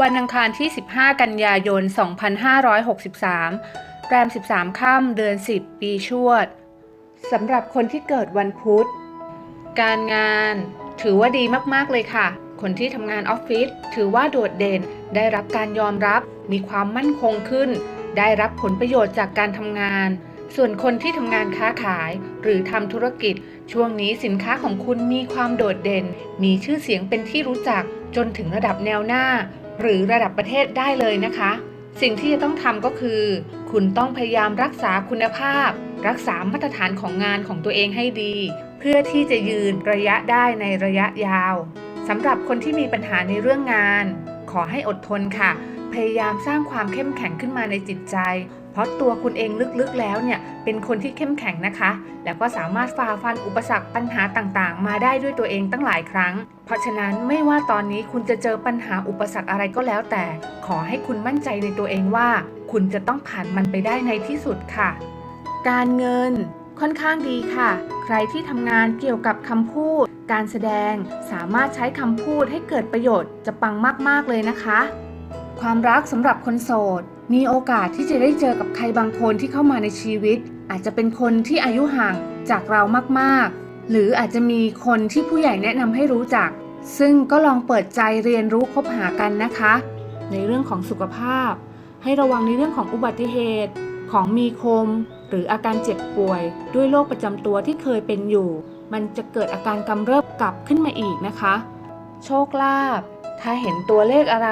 วันอังคารที่ 15 กันยายน 2563 แรม 13 ค่ำเดือน 10 ปีชวด สำหรับคนที่เกิดวันพุธ การงานถือว่าดีมาก ๆ เลยค่ะ คนที่ทำงานออฟฟิศถือว่าโดดเด่น ได้รับการยอมรับ มีความมั่นคงขึ้น ได้รับผลประโยชน์จากการทำงาน ส่วนคนที่ทำงานค้าขาย หรือทำธุรกิจ ช่วงนี้สินค้าของคุณมีความโดดเด่น มีชื่อเสียงเป็นที่รู้จักจนถึงระดับแนวหน้า หรือระดับประเทศได้เลยนะคะ สิ่งที่จะต้องทำก็คือ คุณต้องพยายามรักษาคุณภาพ รักษามาตรฐานของงานของตัวเองให้ดี เพื่อที่จะยืนระยะได้ในระยะยาวสำหรับคนที่มีปัญหาในเรื่องงาน ขอให้อดทนค่ะ พยายามสร้างความเข้มแข็งขึ้นมาในจิตใจ ราะตัวคุณเองลึกๆแล้วเนี่ยเป็นคนที่เข้มแข็งนะคะ แล้วก็สามารถฝ่าฟันอุปสรรคปัญหาต่างๆ มาได้ด้วยตัวเองตั้งหลายครั้ง เพราะฉะนั้นไม่ว่าตอนนี้คุณจะเจอปัญหาอุปสรรคอะไรก็แล้วแต่ ขอให้คุณมั่นใจในตัวเองว่า คุณจะต้องผ่านมันไปได้ในที่สุดค่ะ การเงินค่อนข้างดีค่ะ ใครที่ทำงานเกี่ยวกับคำพูด การแสดงสามารถใช้คำพูดให้เกิดประโยชน์จะปังมากๆเลยนะคะ ความรักสำหรับคนโสด มีโอกาสที่จะได้เจอกับใครบางคนที่เข้ามาในชีวิต อาจจะเป็นคนที่อายุห่างจากเรามากๆ หรืออาจจะมีคนที่ผู้ใหญ่แนะนำให้รู้จัก ซึ่งก็ลองเปิดใจเรียนรู้คบหากันนะคะ ในเรื่องของสุขภาพ ให้ระวังในเรื่องของอุบัติเหตุ ของมีคม หรืออาการเจ็บป่วย ด้วยโรคประจำตัวที่เคยเป็นอยู่ มันจะเกิดอาการกำเริบกลับขึ้นมาอีกนะคะ โชคลาภถ้าเห็นตัวเลขอะไร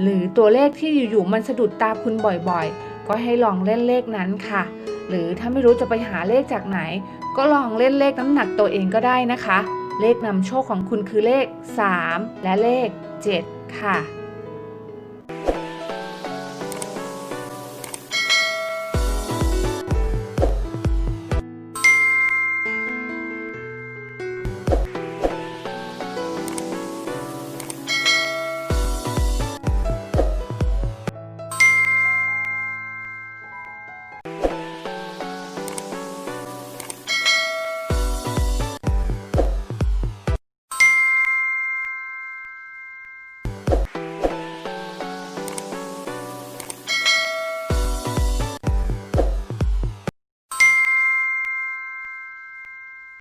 หรือตัวเลขที่อยู่ๆมันสะดุดตาคุณบ่อยๆ ก็ให้ลองเล่นเลขนั้นค่ะ หรือถ้าไม่รู้จะไปหาเลขจากไหน ก็ลองเล่นเลขน้ำหนักตัวเองก็ได้นะคะ เลขนำโชคของคุณคือเลข 3 และเลข 7 ค่ะ